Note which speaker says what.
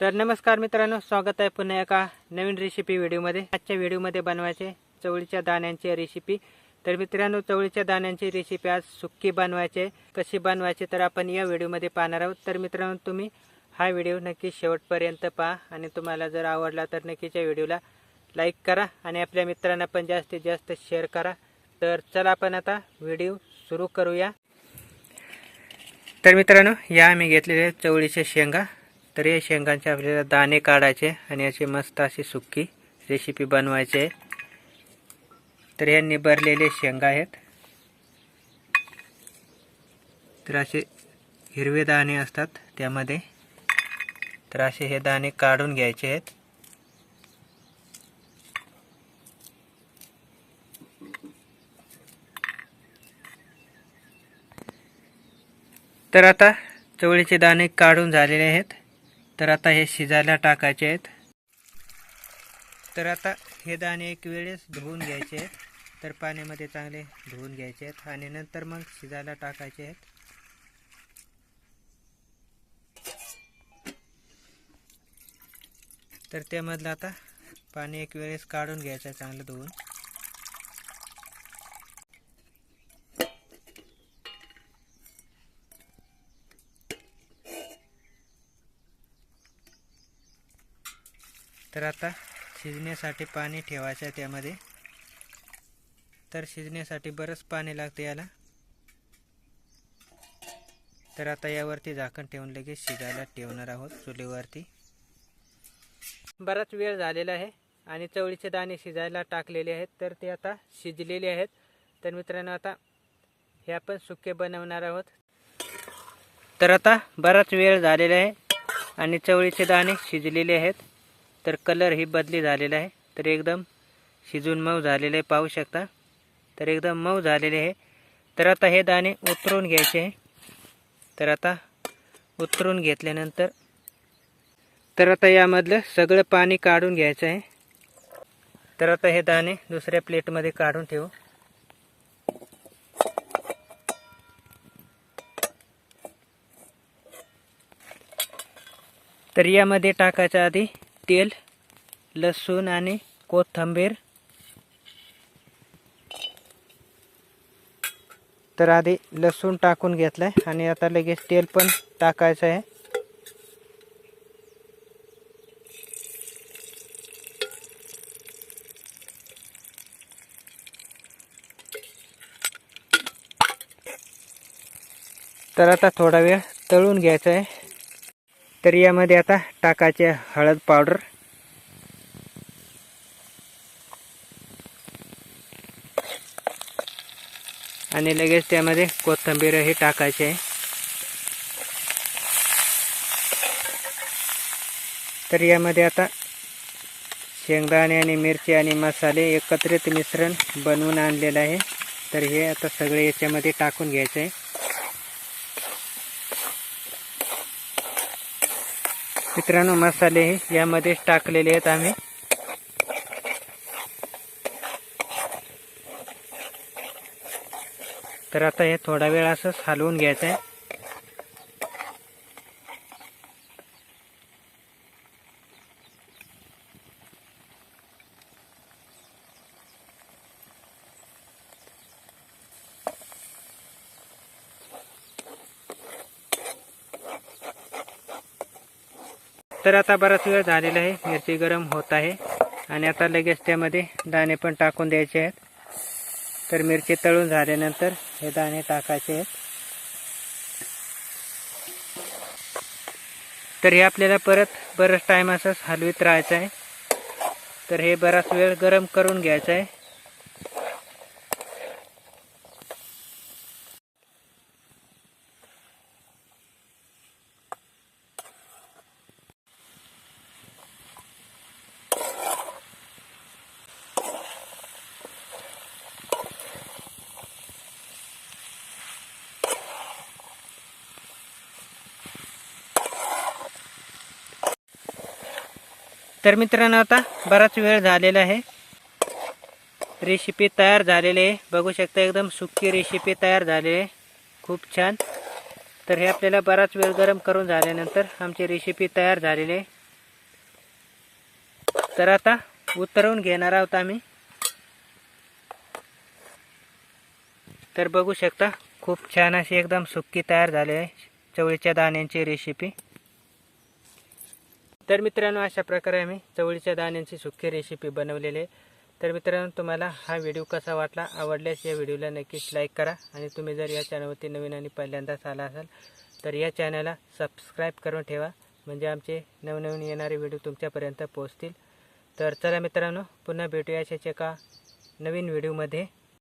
Speaker 1: तर नमस्कार मित्रांनो स्वागत आहे पुन्हा एका नवीन रेसिपी व्हिडिओमध्ये. आजच्या व्हिडिओमध्ये बनवायचे चवळीच्या दाण्यांची रेसिपी तर मित्रांनो चवळीच्या दाण्यांची रेसिपी आज सुक्की बनवायची. कशी बनवायची तर आपण या व्हिडिओमध्ये पाहणार आहोत. तर मित्रांनो तुम्ही हा व्हिडिओ नक्की शेवटपर्यंत पहा आणि तुम्हाला जर आवडला तर नक्कीच या व्हिडिओला लाईक करा आणि आपल्या मित्रांना पण जास्तीत जास्त शेअर करा. तर चला आपण आता व्हिडिओ सुरू करूया. तर मित्रांनो या आम्ही घेतलेले चवळीच्या शेंगा. तर या शेंगांचे आपल्याला दाणे काढायचे आणि अशी मस्त अशी सुक्की रेसिपी बनवायची. आहे तर या निबरलेले शेंगा आहेत. तर असे हिरवे दाणे असतात त्यामध्ये. तर असे हे दाणे काढून घ्यायचे आहेत. तर आता चवळीचे दाणे काढून झालेले आहेत. तर आता हे शिजायला टाकायचे आहेत. तर आता हे दाणे एक वेळेस धुवून घ्यायचे आहेत. तर पाण्यामध्ये चांगले धुवून घ्यायचे आहेत आणि नंतर मग शिजायला टाकायचे आहेत. तर त्यामधलं आता पाणी एक वेळेस काढून घ्यायचं आहे चांगलं धुवून. तर आता शिजण्यासाठी पाणी ठेवायचं आहे त्यामध्ये. तर शिजण्यासाठी बरंच पाणी लागते याला. तर आता यावरती झाकण ठेवून लगेच शिजायला ठेवणार आहोत चुलीवरती. बराच वेळ झालेला आहे आणि चवळीचे दाणे शिजायला टाकलेले आहेत तर ते आता शिजलेले आहेत. तर मित्रांनो आता हे आपण सुके बनवणार आहोत. तर आता बराच वेळ झालेला आहे आणि चवळीचे दाणे शिजलेले आहेत. तर कलर ही बदली झालेला आहे. तर एकदम शिजून मऊ झालेले आहे पाहू शकता. तर एकदम मऊ झालेले आहे. तर आता हे दाणे उतरून घ्यायचे आहे. तर आता उतरून घेतल्यानंतर तर आता यामधलं सगळं पाणी काढून घ्यायचं आहे. तर आता हे दाणे दुसऱ्या प्लेटमध्ये काढून ठेवू. तर यामध्ये टाकायच्या आधी तेल लसूण आणि कोथिंबीर. तर आधी लसूण टाकून घेतलाय आणि आता लगेच तेल पण टाकायचं आहे. तर आता थोडा वेळ तळून घ्यायचा आहे. तर यामध्ये आता टाकायचे हळद पावडर. आणि लगेच त्यामध्ये कोथिंबीरही टाकायचे आहे. तर यामध्ये आता शेंगदाणे आणि मिरची आणि मसाले एकत्रित मिश्रण बनवून आणलेलं आहे. तर हे आता सगळे याच्यामध्ये टाकून घ्यायचं आहे. मित्रांनो मसाले हे यामध्येच टाकलेले आहेत आम्ही. तर आता हे थोडा वेळ असंच हलवून घ्यायचं आहे तर आता बराच वेळ झालेला आहे. मिरची गरम होत आहे. आणि आता लगेच त्यामध्ये दाणे पण टाकून द्यायचे आहेत. तर मिरची तळून झाल्यानंतर हे दाणे टाकायचे आहेत. तर हे आपल्याला परत बरंच टाईम असंच हलवीत राहायचं आहे. तर हे बराच वेळ गरम करून घ्यायचं आहे. तर मित्रांनो आता बराच वेळ झालेला आहे. रेसिपी तयार झालेली आहे. बघू शकता एकदम सुकी रेसिपी तयार झालेली आहे. खूप छान. तर हे आपल्याला बराच वेळ गरम करून झाल्यानंतर आमची रेसिपी तयार झालेली आहे. तर आता उतरवून घेणार आहोत आम्ही. तर बघू शकता खूप छान अशी एकदम सुक्की तयार झाली आहे चवळीच्या दाण्यांची रेसिपी तर मित्रांनो अशा प्रकारे आम्ही चवळीच्या दाण्यांची सुखी रेसिपी बनवलेली आहे. तर मित्रांनो तुम्हाला हा व्हिडिओ कसा वाटला? आवडल्यास या व्हिडिओला नक्कीच लाईक करा. आणि तुम्ही जर या चॅनलवरती नवीन आणि पहिल्यांदाच आला असाल तर या चॅनलला सबस्क्राईब करून ठेवा. म्हणजे आमचे नवनवीन येणारे व्हिडिओ तुमच्यापर्यंत पोहोचतील. तर चला मित्रांनो पुन्हा भेटूया अशाच एका नवीन व्हिडिओमध्ये